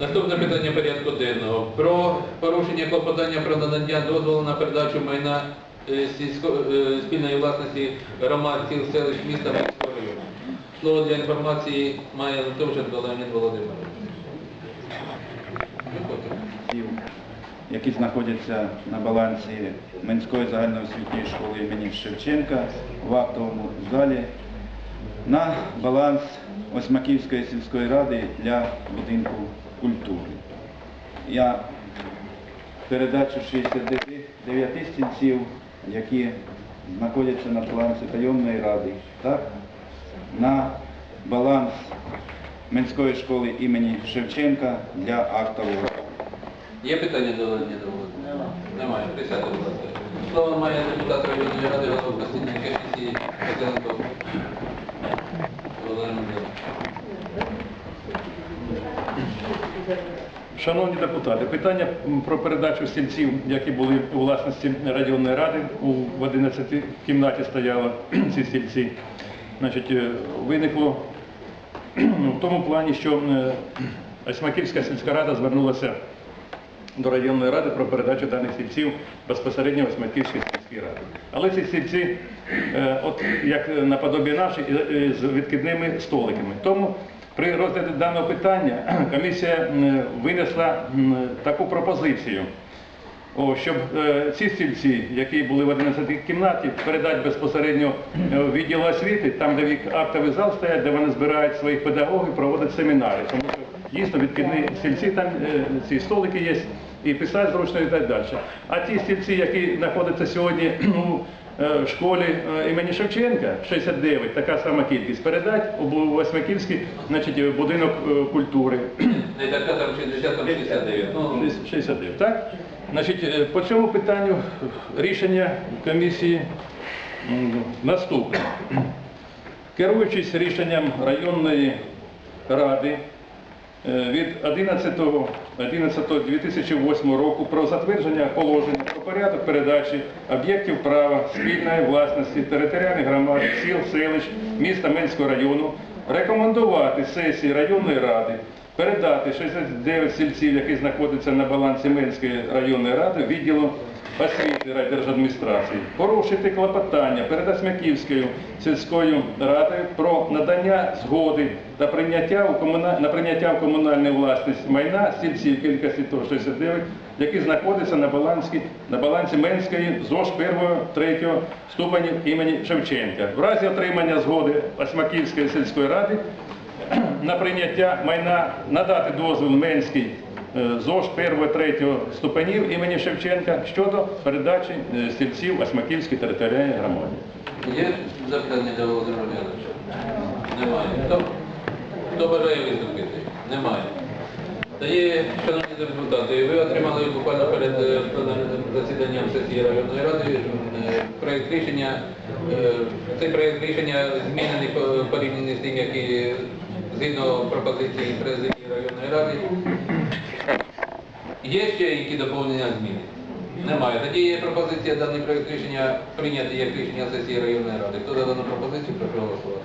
Наступне питання порядку денного. Про порушення клопотання про надання дозволу на передачу майна е, е, спільної власності громад сіл селищ міста Міського району. Слово для інформації має Литовченко Леонід Володимирович. Які знаходяться на балансі Минської загальноосвітньої школи імені Шевченка в актовому залі на баланс Осьмаківської сільської ради для будинку культури. Я передачу 69 стільців, які знаходяться на балансі районної ради, так, на баланс Минської школи імені Шевченка для актового Є питання до Леоніда Володимировича? Немає. Присядьте, будь ласка. Слово має депутат районної ради, голова постійної комісії Шановні депутати, питання про передачу стільців, які були у власності районної ради, в 11 кімнаті стояли ці стільці, е, виникло в тому плані, що е, Осьмаківська сільська рада звернулася до районної ради про передачу даних стільців безпосередньо в Осьмаківській сільській раді. Але ці стільці, е, як наподобі наші, з відкидними столиками. Тому при розгляді даного питання комісія винесла таку пропозицію. Щоб е, ці стільці, які були в 11 кімнаті, передати безпосередньо е, в відділ освіти, там, де актовий зал стоять, де вони збирають своїх педагогів, проводять семінари. Тому що дійсно відкидні стільці, там е, ці столики є, і писати зручно і так далі. А ті стільці, які знаходяться сьогодні ну, е, в школі е, імені Шевченка, 69, така сама кількість, передати у Восьмиківський значить, е, будинок е, культури. Не така там 60, там 69. Ну, 69, так? Значить, е, по цьому питанню рішення комісії наступне. Керуючись рішенням районної ради е, від 11.11.2008 року про затвердження положення про порядок передачі об'єктів права спільної власності територіальних громад, сіл, селищ, міста Менського району, рекомендувати сесії районної ради передати 69 сільців, які знаходяться на балансі Менської районної ради, відділу освіти райдержадміністрації, порушити клопотання перед Осмяківською сільською радою про надання згоди та прийняття у комуна... на прийняття в комунальну власність майна сільців кількості того 69, які знаходяться на балансі, на балансі Менської ЗОЖ 1-3 ступенів імені Шевченка. В разі отримання згоди Осмаківської сільської ради на прийняття майна надати дозвіл Менський е, ЗОЖ 1-3 ступенів імені Шевченка щодо передачі е, стільців Осмаківській територіальній громаді. є запитання до Володимира Михайловича? Немає. Хто, хто бажає виступити? Немає. Тоді, шановні депутати, ви отримали буквально перед е, засіданням сесії районної ради проєкт рішення. Цей проєкт рішення змінений по- порівняно з тим, який згідно пропозиції президії районної ради. Є ще які доповнення зміни? Немає. Тоді є пропозиція даний проєкт рішення прийняти як рішення сесії районної ради. Хто за дану пропозицію, прошу голосувати.